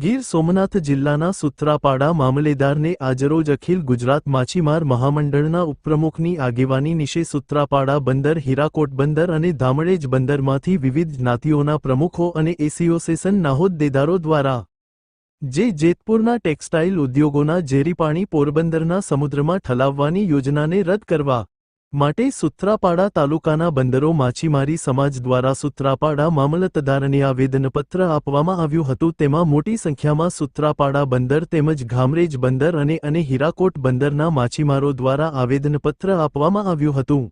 ગીર સોમનાથ જિલ્લાના સુત્રાપાડા મામલેદારને આજરોજ અખિલ ગુજરાત માછીમાર મહામંડળના ઉપપ્રમુખની આગેવાની નિશે સુત્રાપાડા બંદર, હીરાકોટ બંદર અને ધામળેજ બંદરમાંથી વિવિધ જ્ઞાતિઓના પ્રમુખો અને એસોસિએશન નાહોદ્દેદારો દ્વારા જે જેતપુરના ટેક્સટાઇલ ઉદ્યોગોના ઝેરી પાણી પોરબંદરના સમુદ્રમાં ઠલાવવાની યોજનાને રદ કરવા માટે સુત્રાપાડા તાલુકાના બંદરો માછીમારી સમાજ દ્વારા સુત્રાપાડા મામલતદારને આવેદનપત્ર આપવામાં આવ્યું હતું. તેમાં મોટી સંખ્યામાં સુત્રાપાડા બંદર તેમજ ઘામરેજ બંદર અને અને હીરાકોટ બંદરના માછીમારો દ્વારા આવેદનપત્ર આપવામાં આવ્યું હતું.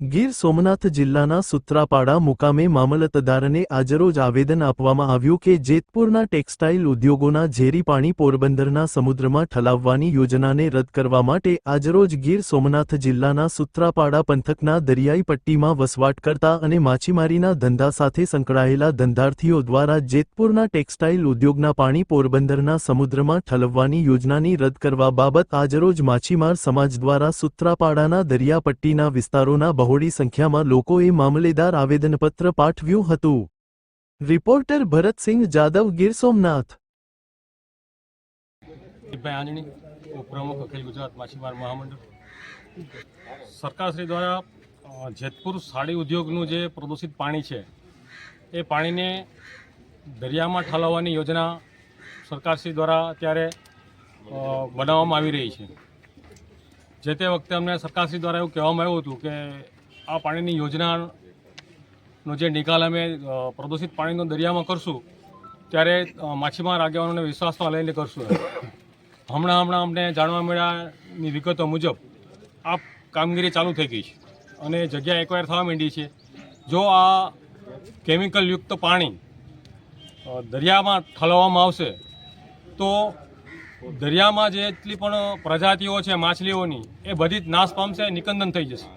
ગીર સોમનાથ જિલ્લાના સુત્રાપાડા મુકામે મામલતદારને આજરોજ આવેદન આપવામાં આવ્યું કે જેતપુરના ટેક્સટાઇલ ઉદ્યોગોના ઝેરી પાણી પોરબંદરના સમુદ્રમાં ઠલાવવાની યોજનાને રદ કરવા માટે આજરોજ ગીર સોમનાથ જિલ્લાના સુત્રાપાડા પંથકના દરિયાઈ પટ્ટીમાં વસવાટ કરતા અને માછીમારીના ધંધા સાથે સંકળાયેલા ધંધાર્થીઓ દ્વારા જેતપુરના ટેક્સટાઇલ ઉદ્યોગના પાણી પોરબંદરના સમુદ્રમાં ઠલવવાની યોજનાની રદ કરવા બાબત આજરોજ માછીમાર સમાજ દ્વારા સુત્રાપાડાના દરિયાપટ્ટીના વિસ્તારોના બહોળી સંખ્યામાં લોકોએ મામલેદાર આવેદનપત્ર પાઠવ્યું હતું. રિપોર્ટર ભરતસિંહ જાદવ ગીર સોમનાથ. ઉપપ્રમુખ અખિલ ગુજરાત માછીમાર મહામંડળ. સરકારશ્રી દ્વારા જેતપુર સાડી ઉદ્યોગનું જે પ્રદૂષિત પાણી છે, એ પાણીને દરિયામાં ઠાલવવાની યોજના સરકારશ્રી દ્વારા અત્યારે બનાવવામાં આવી રહી છે. જે તે વખતે અમને સરકારશ્રી દ્વારા એવું કહેવામાં આવ્યું હતું કે આ પાણીની યોજનાનો જે નિકાલ અમે પ્રદૂષિત પાણીનો દરિયામાં કરશું, ત્યારે માછીમાર આગેવાનોને વિશ્વાસમાં લઈને કરશું. હમણાં હમણાં અમને જાણવા મળ્યાની વિગતો મુજબ આ કામગીરી ચાલુ થઈ ગઈ છે અને જગ્યા એક્વાયર થવા માંડી છે. જો આ કેમિકલયુક્ત પાણી દરિયામાં ઠલવવામાં આવશે, તો દરિયામાં જેટલી પણ પ્રજાતિઓ છે, માછલીઓની, એ બધી જ નાશ પામશે, નિકંદન થઈ જશે.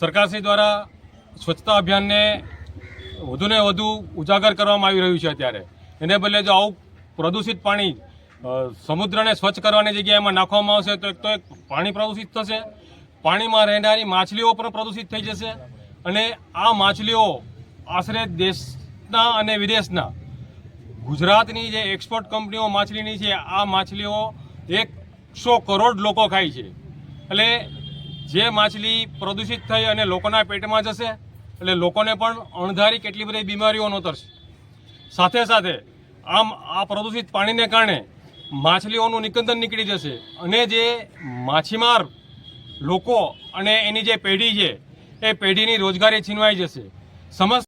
સરકારશ્રી દ્વારા સ્વચ્છતા અભિયાનને વધુને વધુ ઉજાગર કરવામાં આવી રહ્યું છે અત્યારે. એને બદલે જો આવું પ્રદૂષિત પાણી સમુદ્રને સ્વચ્છ કરવાની જગ્યાએ એમાં નાખવામાં આવશે તો એક તો એક પાણી પ્રદૂષિત થશે, પાણીમાં રહેનારી માછલીઓ પણ પ્રદૂષિત થઈ જશે અને આ માછલીઓ આશરે દેશના અને વિદેશના, ગુજરાતની જે એક્સપોર્ટ કંપનીઓ માછલીની છે, આ માછલીઓ એકસો કરોડ લોકો ખાય છે. એટલે જે માછલી પ્રદૂષિત થઈ અને લોકોના પેટમાં જશે, એટલે લોકોને પણ અણધારી કેટલી બધી બીમારીઓ નોતરશે સાથે સાથે આમ આ પ્રદૂષિત પાણીને કારણે માછલીઓનું નિકંદન નીકળી જશે અને જે માછીમાર લોકો અને એની જે પેઢી છે, એ પેઢીની રોજગારી છીનવાઈ જશે. સમસ્ત